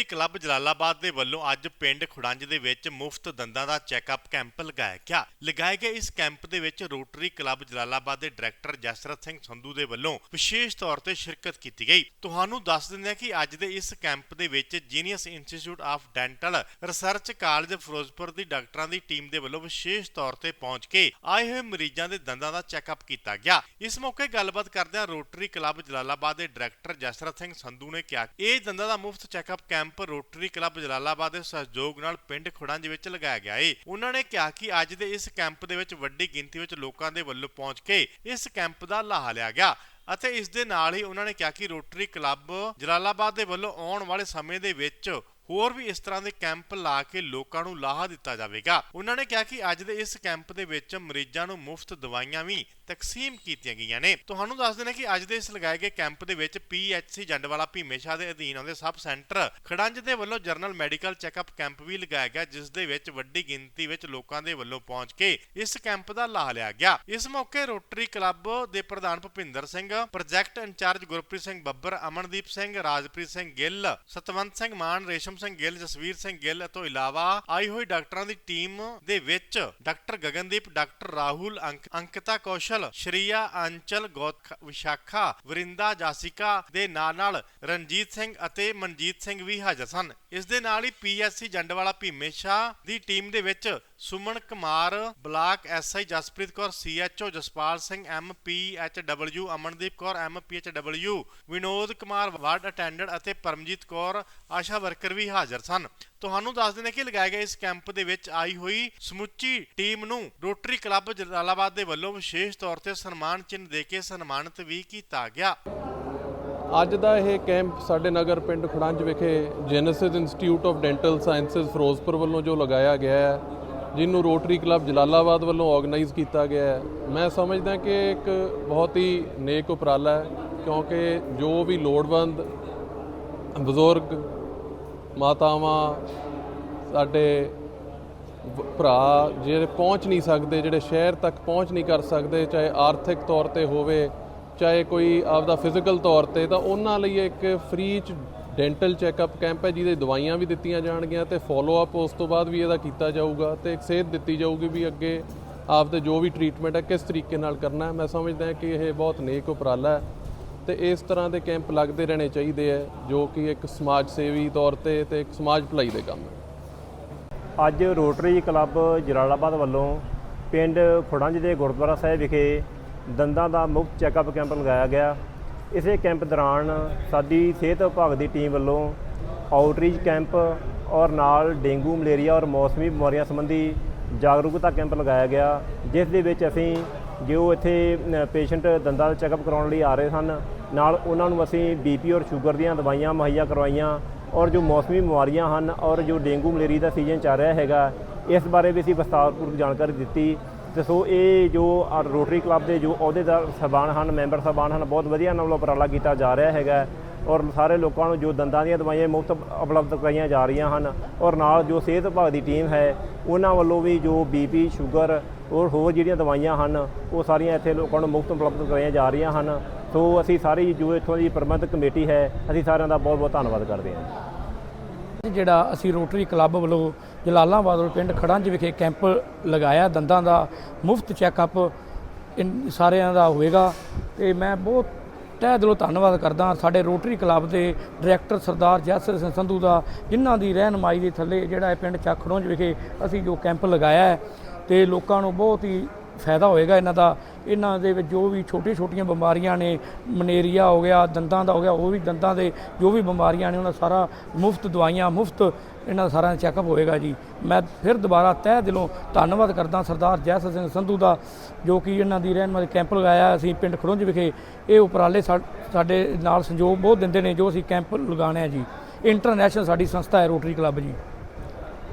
Rotary club Jalalabad ਦੇ ਵੱਲੋਂ ਅੱਜ ਪਿੰਡ ਖੁੜੰਜ ਦੇ ਵਿੱਚ ਮੁਫਤ ਦੰਦਾਂ ਦਾ ਚੈੱਕਅਪ ਕੈਂਪ ਲਗਾਇਆ ਗਿਆ। ਲਗਾਏ ਗਏ ਇਸ ਕੈਂਪ ਦੇ ਵਿੱਚ ਰੋਟਰੀ ਕਲੱਬ ਜਲਾਲਾਬਾਦ ਦੇ ਡਾਇਰੈਕਟਰ ਜਸਰਤ ਸਿੰਘ ਸੰਧੂ ਦੇ ਵੱਲੋਂ ਵਿਸ਼ੇਸ਼ ਤੌਰ ਤੇ ਸ਼ਿਰਕਤ ਕੀਤੀ ਗਈ। ਤੁਹਾਨੂੰ ਦੱਸ ਦਿੰਦੇ ਹਾਂ ਕਿ ਅੱਜ ਦੇ ਇਸ ਕੈਂਪ ਦੇ ਵਿੱਚ Genius Institute of Dental Research College Firozpur ਦੀ ਡਾਕਟਰਾਂ ਦੀ ਟੀਮ ਦੇ ਵੱਲੋਂ ਵਿਸ਼ੇਸ਼ ਤੌਰ ਤੇ ਪਹੁੰਚ ਕੇ ਆਏ ਹੋਏ ਮਰੀਜ਼ਾਂ ਦੇ ਦੰਦਾਂ ਦਾ ਚੈੱਕਅਪ ਕੀਤਾ ਗਿਆ। ਇਸ ਮੌਕੇ ਗੱਲਬਾਤ ਕਰਦਿਆਂ ਰੋਟਰੀ ਕਲੱਬ ਜਲਾਲਾਬਾਦ ਦੇ ਡਾਇਰੈਕਟਰ ਜਸਰਤ ਸਿੰਘ ਸੰਧੂ ਨੇ ਕਿਹਾ, ਇਹ ਦੰਦਾਂ ਦਾ ਮੁਫਤ checkup camp Rotary Club Jalalabad ਦੇ ਸਹਿਯੋਗ ਨਾਲ ਪਿੰਡ ਖੁੜੰਜ ਵਿੱਚ ਲਗਾਇਆ ਗਿਆ ਏ। ਉਹਨਾਂ ਨੇ ਕਿਹਾ ਕਿ ਅੱਜ ਦੇ ਇਸ ਕੈਂਪ ਦੇ ਵਿੱਚ ਵੱਡੀ ਗਿਣਤੀ ਵਿੱਚ ਲੋਕਾਂ ਦੇ ਵੱਲੋਂ ਪਹੁੰਚ ਕੇ ਇਸ ਕੈਂਪ ਦਾ ਲਾਹਾ ਲਿਆ ਗਿਆ ਅਤੇ ਇਸ ਦੇ ਨਾਲ ਹੀ ਉਹਨਾਂ ਨੇ ਕਿਹਾ ਕਿ ਰੋਟਰੀ ਕਲੱਬ ਜਲਾਲਾਬਾਦ ਦੇ ਵੱਲੋਂ ਆਉਣ ਵਾਲੇ ਸਮੇਂ ਦੇ ਵਿੱਚ ਹੋਰ ਵੀ ਇਸ ਤਰ੍ਹਾਂ ਦੇ ਕੈਂਪ ਲਾ ਕੇ ਲੋਕਾਂ ਨੂੰ ਲਾਹਾ ਦਿੱਤਾ ਜਾਵੇਗਾ। ਉਹਨਾਂ ਨੇ ਕਿਹਾ ਕਿ ਅੱਜ ਦੇ ਇਸ ਕੈਂਪ ਦੇ ਵਿੱਚ ਮਰੀਜ਼ਾਂ ਨੂੰ ਮੁਫਤ ਦਵਾਈਆਂ ਵੀ ਤਕਸੀਮ ਕੀਤੀਆਂ ਗਈਆਂ ਨੇ। ਤੁਹਾਨੂੰ ਦੱਸ ਦਿੰਦੇ ਕਿ ਅੱਜ ਦੇ ਇਸ ਲਗਾਏ ਗਏ ਕੈਂਪ ਦੇ ਵਿੱਚ ਪੀਐਚਸੀ ਜੰਡਵਾਲਾ ਭੀਮੇਸ਼ਾ ਦੇ ਅਧੀਨ ਆਉਂਦੇ ਸਬ ਸੈਂਟਰ ਖੜੰਜ ਦੇ ਵੱਲੋਂ ਜਰਨਲ ਮੈਡੀਕਲ ਚੈੱਕਅਪ ਕੈਂਪ ਵੀ ਲਗਾਇਆ ਗਿਆ, ਜਿਸ ਦੇ ਵਿੱਚ ਵੱਡੀ ਗਿਣਤੀ ਵਿੱਚ ਲੋਕਾਂ ਦੇ ਵੱਲੋਂ ਪਹੁੰਚ ਕੇ ਇਸ ਕੈਂਪ ਦਾ ਲਾਹਾ ਲਿਆ ਗਿਆ। ਇਸ ਮੌਕੇ ਰੋਟਰੀ ਕਲੱਬ ਦੇ ਪ੍ਰਧਾਨ ਭੁਪਿੰਦਰ ਸਿੰਘ, ਪ੍ਰੋਜੈਕਟ ਇੰਚਾਰਜ ਗੁਰਪ੍ਰੀਤ ਸਿੰਘ ਬੱਬਰ, ਅਮਨਦੀਪ ਸਿੰਘ, ਰਾਜਪ੍ਰੀਤ ਸਿੰਘ ਗਿੱਲ, ਸਤਵੰਤ ਸਿੰਘ ਮਾਨ, ਰੇਸ਼ਮ ਸਿੰਘ ਗਿੱਲ, ਜਸਵੀਰ ਸਿੰਘ ਗਿੱਲ ਤੋਂ ਇਲਾਵਾ ਆਈ ਹੋਈ ਡਾਕਟਰਾਂ ਦੀ ਟੀਮ ਦੇ ਵਿੱਚ ਡਾਕਟਰ ਗਗਨਦੀਪ, ਡਾਕਟਰ ਰਾਹੁਲ ਅੰਕਿਤਾ ਕੌਸ਼ਲ, ਸ਼੍ਰੀਆ ਅੰਚਲ, ਗੋਤ, ਵਿਸ਼ਾਖਾ, ਵਰਿੰਦਾ ਜਾਸਿਕਾ ਦੇ ਨਾਲ ਨਾਲ ਰਣਜੀਤ ਸਿੰਘ ਅਤੇ ਮਨਜੀਤ ਸਿੰਘ ਵੀ ਹਾਜ਼ਰ ਸਨ। ਇਸ ਦੇ ਨਾਲ ਹੀ ਪੀਐਸਸੀ ਜੰਡਵਾਲਾ ਭੀਮੇਸ਼ਾ ਦੀ ਟੀਮ ਦੇ ਵਿੱਚ Suman Kumar, block SI Jaspreet Kaur CHO Jaspal Singh MPHW Amandeep Kaur MPHW Vinod Kumar, ward attendant ਅਤੇ ਪਰਮਜੀਤ ਕੌਰ, ਆਸ਼ਾ ਵਰਕਰ ਵੀ ਹਾਜ਼ਰ ਸਨ। ਤੁਹਾਨੂੰ ਦੱਸ ਦਿੰਦੇ ਕਿ ਲਗਾਏ ਗਏ ਇਸ ਕੈਂਪ ਦੇ ਵਿੱਚ ਆਈ ਹੋਈ ਸਮੁੱਚੀ ਟੀਮ ਨੂੰ ਰੋਟਰੀ ਕਲੱਬ ਜਲਾਲਾਬਾਦ ਦੇ ਵੱਲੋਂ ਵਿਸ਼ੇਸ਼ ਤੌਰ ਤੇ ਸਨਮਾਨ ਚਿੰਨ੍ਹ ਦੇ ਕੇ ਸਨਮਾਨਿਤ ਵੀ ਕੀਤਾ ਗਿਆ। ਅੱਜ ਦਾ ਇਹ ਕੈਂਪ ਸਾਡੇ ਨਗਰ ਪਿੰਡ ਖੜੰਜ ਵਿਖੇ Genesis Institute of Dental Sciences Firozpur ਵੱਲੋਂ ਜੋ ਲਗਾਇਆ ਗਿਆ ਹੈ, ਜਿਹਨੂੰ ਰੋਟਰੀ ਕਲੱਬ ਜਲਾਲਾਬਾਦ ਵੱਲੋਂ ਆਰਗੇਨਾਈਜ਼ ਕੀਤਾ ਗਿਆ ਹੈ। ਮੈਂ ਸਮਝਦਾ ਕਿ ਇੱਕ ਬਹੁਤ ਹੀ ਨੇਕ ਉਪਰਾਲਾ ਹੈ, ਕਿਉਂਕਿ ਜੋ ਵੀ ਲੋੜਵੰਦ ਬਜ਼ੁਰਗ ਮਾਤਾਵਾਂ, ਸਾਡੇ ਭਰਾ ਜਿਹੜੇ ਪਹੁੰਚ ਨਹੀਂ ਸਕਦੇ, ਜਿਹੜੇ ਸ਼ਹਿਰ ਤੱਕ ਪਹੁੰਚ ਨਹੀਂ ਕਰ ਸਕਦੇ, ਚਾਹੇ ਆਰਥਿਕ ਤੌਰ ਤੇ ਹੋਵੇ, ਚਾਹੇ ਕੋਈ ਆਪਦਾ ਫਿਜ਼ੀਕਲ ਤੌਰ ਤੇ, ਤਾਂ ਉਹਨਾਂ ਲਈ ਇੱਕ ਫ੍ਰੀ ਚ ਡੈਂਟਲ ਚੈੱਕਅਪ ਕੈਂਪ ਹੈ, ਜਿਹਦੇ ਦਵਾਈਆਂ ਵੀ ਦਿੱਤੀਆਂ ਜਾਣਗੀਆਂ ਤੇ ਫਾਲੋ ਅਪ ਉਸ ਤੋਂ ਬਾਅਦ ਵੀ ਇਹਦਾ ਕੀਤਾ ਜਾਊਗਾ ਤੇ ਇੱਕ ਸੇਧ ਦਿੱਤੀ ਜਾਊਗੀ ਵੀ ਅੱਗੇ ਆਪਦੇ ਜੋ ਵੀ ਟ੍ਰੀਟਮੈਂਟ ਹੈ, ਕਿਸ ਤਰੀਕੇ ਨਾਲ ਕਰਨਾ ਹੈ। ਮੈਂ ਸਮਝਦਾ ਕਿ ਇਹ ਬਹੁਤ ਨੇਕ ਉਪਰਾਲਾ ਹੈ। ਤੇ ਇਸ ਤਰ੍ਹਾਂ ਦੇ ਕੈਂਪ ਲੱਗਦੇ ਰਹਿਣੇ ਚਾਹੀਦੇ ਹੈ ਜੋ ਕਿ ਇੱਕ ਸਮਾਜ ਸੇਵੀ ਤੌਰ ਤੇ ਤੇ ਇੱਕ ਸਮਾਜ ਭਲਾਈ ਦੇ ਕੰਮ ਹੈ ਅੱਜ ਰੋਟਰੀ ਕਲੱਬ ਜਲਾਲਾਬਾਦ ਵੱਲੋਂ ਪਿੰਡ ਖੁੜੰਜ ਦੇ ਗੁਰਦੁਆਰਾ ਸਾਹਿਬ ਵਿਖੇ ਦੰਦਾਂ ਦਾ ਮੁਫਤ ਚੈੱਕਅਪ ਕੈਂਪ ਲਗਾਇਆ ਗਿਆ। ਇਸੇ ਕੈਂਪ ਦੌਰਾਨ ਸਾਡੀ ਸਿਹਤ ਵਿਭਾਗ ਦੀ ਟੀਮ ਵੱਲੋਂ ਆਊਟਰੀਚ ਕੈਂਪ ਔਰ ਨਾਲ ਡੇਂਗੂ, ਮਲੇਰੀਆ ਔਰ ਮੌਸਮੀ ਬਿਮਾਰੀਆਂ ਸੰਬੰਧੀ ਜਾਗਰੂਕਤਾ ਕੈਂਪ ਲਗਾਇਆ ਗਿਆ, ਜਿਸ ਦੇ ਵਿੱਚ ਅਸੀਂ ਜੋ ਇੱਥੇ ਪੇਸ਼ੈਂਟ ਦੰਦਾਂ ਦਾ ਚੈੱਕਅਪ ਕਰਾਉਣ ਲਈ ਆ ਰਹੇ ਸਨ ਨਾਲ ਉਹਨਾਂ ਨੂੰ ਅਸੀਂ ਬੀਪੀ ਔਰ ਸ਼ੂਗਰ ਦੀਆਂ ਦਵਾਈਆਂ ਮੁਹੱਈਆ ਕਰਵਾਈਆਂ ਔਰ ਜੋ ਮੌਸਮੀ ਬਿਮਾਰੀਆਂ ਹਨ ਔਰ ਜੋ ਡੇਂਗੂ ਮਲੇਰੀਆ ਦਾ ਸੀਜ਼ਨ ਚੱਲ ਰਿਹਾ ਹੈਗਾ, ਇਸ ਬਾਰੇ ਵੀ ਅਸੀਂ ਵਿਸਤਾਰਪੂਰਵਕ ਜਾਣਕਾਰੀ ਦਿੱਤੀ। ਤੇ ਸੋ ਇਹ ਜੋ ਰੋਟਰੀ ਕਲੱਬ ਦੇ ਜੋ ਅਹੁਦੇਦਾਰ ਸਾਹਿਬਾਨ ਹਨ, ਮੈਂਬਰ ਸਾਹਿਬਾਨ ਹਨ, ਬਹੁਤ ਵਧੀਆ ਨਾਲ ਉਪਰਾਲਾ ਕੀਤਾ ਜਾ ਰਿਹਾ ਹੈਗਾ ਔਰ ਸਾਰੇ ਲੋਕਾਂ ਨੂੰ ਜੋ ਦੰਦਾਂ ਦੀਆਂ ਦਵਾਈਆਂ ਮੁਫਤ ਉਪਲਬਧ ਕਰਾਈਆਂ ਜਾ ਰਹੀਆਂ ਹਨ ਔਰ ਨਾਲ ਜੋ ਸਿਹਤ ਵਿਭਾਗ ਦੀ ਟੀਮ ਹੈ, ਉਹਨਾਂ ਵੱਲੋਂ ਵੀ ਜੋ ਬੀਪੀ ਸ਼ੂਗਰ ਔਰ ਹੋਰ ਜਿਹੜੀਆਂ ਦਵਾਈਆਂ ਹਨ, ਉਹ ਸਾਰੀਆਂ ਇੱਥੇ ਲੋਕਾਂ ਨੂੰ ਮੁਫਤ ਉਪਲਬਧ ਕਰਾਈਆਂ ਜਾ ਰਹੀਆਂ ਹਨ ਸੋ ਅਸੀਂ ਸਾਰੀ ਜੋ ਇੱਥੋਂ ਦੀ ਪ੍ਰਬੰਧਕ ਕਮੇਟੀ ਹੈ, ਅਸੀਂ ਸਾਰਿਆਂ ਦਾ ਬਹੁਤ ਬਹੁਤ ਧੰਨਵਾਦ ਕਰਦੇ ਹਾਂ। ਜਿਹੜਾ ਅਸੀਂ ਰੋਟਰੀ ਕਲੱਬ ਵੱਲੋਂ ਜਲਾਲਾਬਾਦ ਪਿੰਡ ਖੜਾਂਜ ਵਿਖੇ ਕੈਂਪ ਲਗਾਇਆ, ਦੰਦਾਂ ਦਾ ਮੁਫਤ ਚੈੱਕਅਪ ਇਨ ਸਾਰਿਆਂ ਦਾ ਹੋਏਗਾ ਤੇ ਮੈਂ ਬਹੁਤ ਤਹਿ ਦਿਲੋਂ ਧੰਨਵਾਦ ਕਰਦਾ ਸਾਡੇ ਰੋਟਰੀ ਕਲੱਬ ਦੇ ਡਾਇਰੈਕਟਰ ਸਰਦਾਰ ਜੈਸਰ ਸਿੰਘ ਸੰਧੂ ਦਾ, ਜਿਨ੍ਹਾਂ ਦੀ ਰਹਿਨਮਾਈ ਦੇ ਥੱਲੇ ਜਿਹੜਾ ਇਹ ਪਿੰਡ ਚੱਕ ਖੜੰਜ ਵਿਖੇ ਅਸੀਂ ਜੋ ਕੈਂਪ ਲਗਾਇਆ ਹੈ ਤੇ ਲੋਕਾਂ ਨੂੰ ਬਹੁਤ ਹੀ ਫਾਇਦਾ ਹੋਏਗਾ ਇਹਨਾਂ ਦਾ ਇਹਨਾਂ ਦੇ ਵਿੱਚ ਜੋ ਵੀ ਛੋਟੀਆਂ ਛੋਟੀਆਂ ਬਿਮਾਰੀਆਂ ਨੇ ਮਨੇਰੀਆ ਹੋ ਗਿਆ, ਦੰਦਾਂ ਦਾ ਹੋ ਗਿਆ, ਉਹ ਵੀ ਦੰਦਾਂ ਦੇ ਜੋ ਵੀ ਬਿਮਾਰੀਆਂ ਨੇ, ਉਹਨਾਂ ਸਾਰਾ ਮੁਫਤ ਦਵਾਈਆਂ, ਮੁਫਤ ਇਹਨਾਂ ਦਾ ਸਾਰਾ ਚੈੱਕਅਪ ਹੋਏਗਾ ਜੀ। ਮੈਂ ਫਿਰ ਦੁਬਾਰਾ ਤਹਿ ਦਿਲੋਂ ਧੰਨਵਾਦ ਕਰਦਾ ਸਰਦਾਰ ਜੈਸ ਸਿੰਘ ਸੰਧੂ ਦਾ, ਜੋ ਕਿ ਇਹਨਾਂ ਦੀ ਰਹਿਨਮਾਈ ਕੈਂਪ ਲਗਾਇਆ ਅਸੀਂ ਪਿੰਡ ਖੜੁੰਜ ਵਿਖੇ। ਇਹ ਉਪਰਾਲੇ ਸਾ- ਸਾਡੇ ਨਾਲ ਸੰਯੋਗ ਬਹੁਤ ਦਿੰਦੇ ਨੇ ਜੋ ਅਸੀਂ ਕੈਂਪ ਲਗਾਉਣੇ ਆ ਜੀ। ਇੰਟਰਨੈਸ਼ਨਲ ਸਾਡੀ ਸੰਸਥਾ ਹੈ ਰੋਟਰੀ ਕਲੱਬ ਜੀ।